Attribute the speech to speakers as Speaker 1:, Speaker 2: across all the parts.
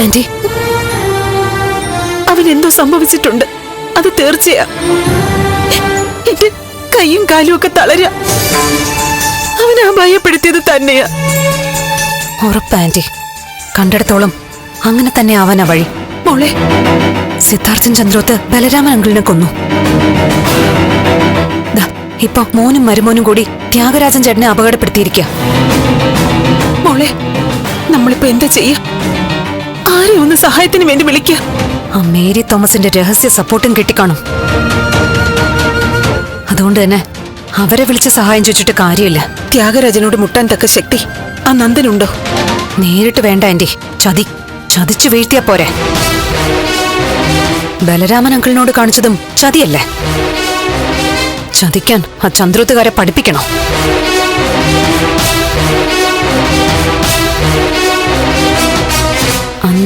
Speaker 1: Anti
Speaker 2: അവൻ എന്തോ സംഭവിച്ചിട്ടുണ്ട്. അത് തീർച്ചയാ. എന്റെ കൈയും കാലും ഒക്കെ തളരാ. അവൻ ആ ഭയപ്പെടുത്തിയത് തന്നെയാ.
Speaker 1: ഉറപ്പ് ആന്റി. കണ്ടിടത്തോളം അങ്ങനെ തന്നെ ആവാനാ വഴി.
Speaker 2: മോളെ.
Speaker 1: സിദ്ധാർത്ഥൻ ചന്ദ്രോത്ത് ബലരാമൻ അങ്കിളിനെ കൊന്നു. ഇപ്പൊ മോനും മരുമോനും കൂടി ത്യാഗരാജൻ ചേട്ടനെ അപകടപ്പെടുത്തിയിരിക്കുക
Speaker 2: മോളെ നമ്മളിപ്പോ എന്താ ചെയ്യാ? ആരെ ഒന്ന് സഹായത്തിന് വേണ്ടി വിളിക്കുക
Speaker 1: ആ മേരി തോമസിന്റെ രഹസ്യ സപ്പോർട്ടും കിട്ടിക്കാണും. അതുകൊണ്ട് തന്നെ അവരെ വിളിച്ച സഹായം ചോദിച്ചിട്ട് കാര്യമില്ല.
Speaker 2: ത്യാഗരാജനോട് മുട്ടാൻ തക്ക ശക്തി. ആ നന്ദനുണ്ടോ?
Speaker 1: നേരിട്ട് വേണ്ട ആന്റി. ചതി ചതിച്ചു വീഴ്ത്തിയാ പോരെ. ബലരാമൻ അങ്കിളിനോട് കാണിച്ചതും ചതിയല്ലേ? ചതിക്കാൻ ആ ചന്ദ്രത്തുകാരെ പഠിപ്പിക്കണോ.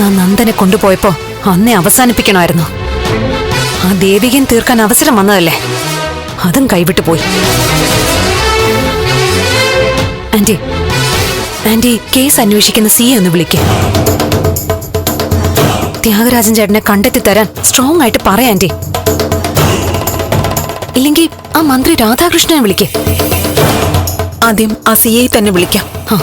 Speaker 1: നന്ദനെ കൊണ്ടുപോയപ്പോ അന്നെ അവസാനിപ്പിക്കണമായിരുന്നു. ആ ദേവികൻ തീർക്കാൻ അവസരം വന്നതല്ലേ? അതും കൈവിട്ടു പോയി. ആന്റി ആന്റി കേസ് അന്വേഷിക്കുന്ന സി ഒന്ന് വിളിക്കേ. ത്യാഗരാജൻ ചേട്ടനെ കണ്ടെത്തി തരാൻ സ്ട്രോങ് ആയിട്ട് പറയാം ആന്റി. ഇല്ലെങ്കിൽ ആ മന്ത്രി രാധാകൃഷ്ണനെ വിളിക്കേ.
Speaker 2: ആദ്യം ആ സി ഐ തന്നെ വിളിക്കാം.
Speaker 1: ആ.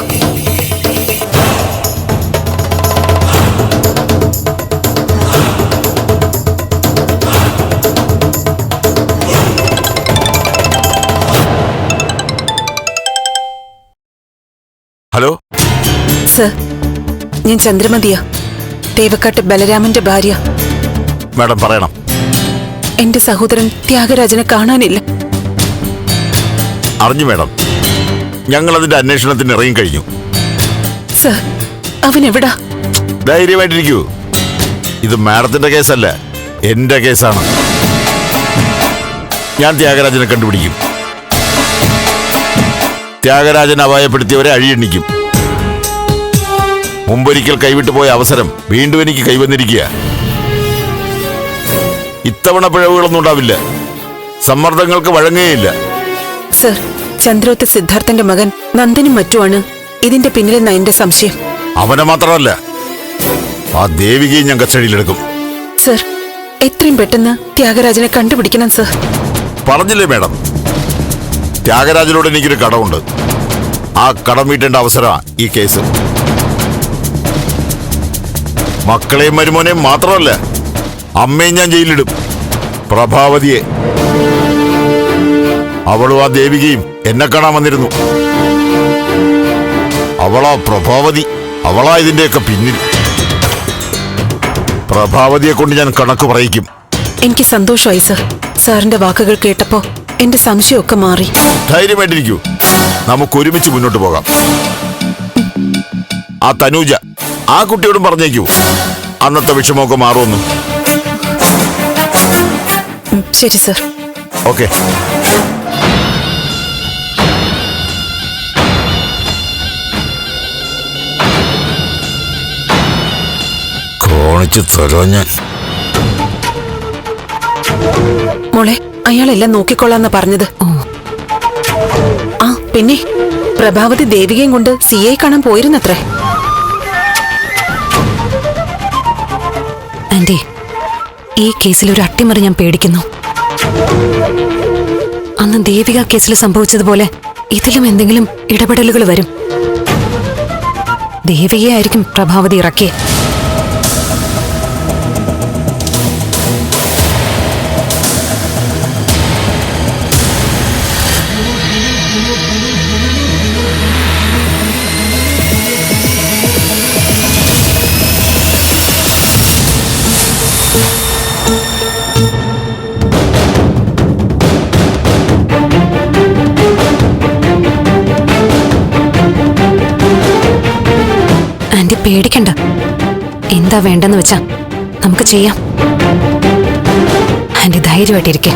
Speaker 3: ഹലോ?
Speaker 2: സർ ഞാൻ ചന്ദ്രമതിയാ. തേവക്കാട്ട് ബലരാമന്റെ ഭാര്യ.
Speaker 3: മാഡം പറയണം.
Speaker 2: എന്റെ സഹോദരൻ ത്യാഗരാജനെ കാണാനില്ല.
Speaker 3: അറിഞ്ഞു മാഡം. ഞങ്ങൾ അതിന്റെ അന്വേഷണത്തിന് ഇറങ്ങി കഴിഞ്ഞു.
Speaker 2: സർ അവൻ എവിടാ
Speaker 3: ധൈര്യമായിട്ടിരിക്കൂ. ഇത് മാഡത്തിന്റെ കേസല്ല എന്റെ കേസാണ്. ഞാൻ ത്യാഗരാജനെ കണ്ടുപിടിക്കും. ത്യാഗരാജൻ അപായപ്പെടുത്തിയവരെ അഴിയെണ്ണിക്കും. മുമ്പൊരിക്കൽ കൈവിട്ടു പോയ അവസരം വീണ്ടും എനിക്ക് കൈവന്നിരിക്കുക. ഇത്തവണ പിഴവുകളൊന്നും ഉണ്ടാവില്ല. സമ്മർദ്ദങ്ങൾക്ക് വഴങ്ങുകയില്ല
Speaker 2: സർ ചന്ദ്രോത്ത് സിദ്ധാർത്ഥന്റെ മകൻ നന്ദനും മറ്റുമാണ്. ഇതിന്റെ പിന്നിലെന്ന എന്റെ സംശയം.
Speaker 3: അവനെ മാത്രമല്ല ആ ദേവികയും ഞാൻ കസ്റ്റഡിയിലെടുക്കും.
Speaker 2: സർ എത്രയും പെട്ടെന്ന് ത്യാഗരാജനെ കണ്ടുപിടിക്കണം സർ.
Speaker 3: പറഞ്ഞില്ലേ മേഡം? ത്യാഗരാജനോട് എനിക്കൊരു കടമുണ്ട്. ആ കടം വീട്ടേണ്ട അവസരമാണ് ഈ കേസ്. മക്കളെയും മരുമോനെയും മാത്രമല്ല അമ്മയും ഞാൻ ജയിലിടും പ്രഭാവതിയെ. അവളും ആ ദേവികയും എന്നെ കാണാൻ വന്നിരുന്നു. അവളാ പ്രഭാവതി. അവളാ ഇതിന്റെയൊക്കെ പിന്നിൽ. പ്രഭാവതിയെ കൊണ്ട് ഞാൻ കണക്ക് പറയിക്കും.
Speaker 2: എനിക്ക് സന്തോഷമായി സാറിന്റെ വാക്കുകൾ കേട്ടപ്പോ എന്റെ സംശയമൊക്കെ മാറി.
Speaker 3: ധൈര്യമായിട്ടിരിക്കൂ. നമുക്ക് ഒരുമിച്ച് മുന്നോട്ട് പോകാം. ആ തനൂജ ആ കുട്ടിയോടും പറഞ്ഞേക്കൂ. അന്നത്തെ വിഷമമൊക്കെ മാറുമെന്ന്.
Speaker 2: ശരി സർ.
Speaker 3: ഓക്കെ. കോണിച്ച് തരോ ഞാൻ
Speaker 2: മോളെ അയാളെല്ലാം നോക്കിക്കൊള്ളാന്ന് പറഞ്ഞത്. ആ പിന്നെ പ്രഭാവതി ദേവികയും കൊണ്ട് സി ഐ കാണാൻ പോയിരുന്നത്രേ.
Speaker 1: ആന്റി ഈ കേസിൽ ഒരു അട്ടിമറി ഞാൻ പേടിക്കുന്നു. അന്ന് ദേവിക കേസിൽ സംഭവിച്ചതുപോലെ ഇതിലും എന്തെങ്കിലും ഇടപെടലുകൾ വരും. ദേവികയായിരിക്കും പ്രഭാവതി ഇറക്കിയ. പേടിക്കണ്ട. എന്താ വേണ്ടെന്ന് വെച്ചാ നമുക്ക് ചെയ്യാം. ആന്റി ധൈര്യമായിട്ടിരിക്കെ.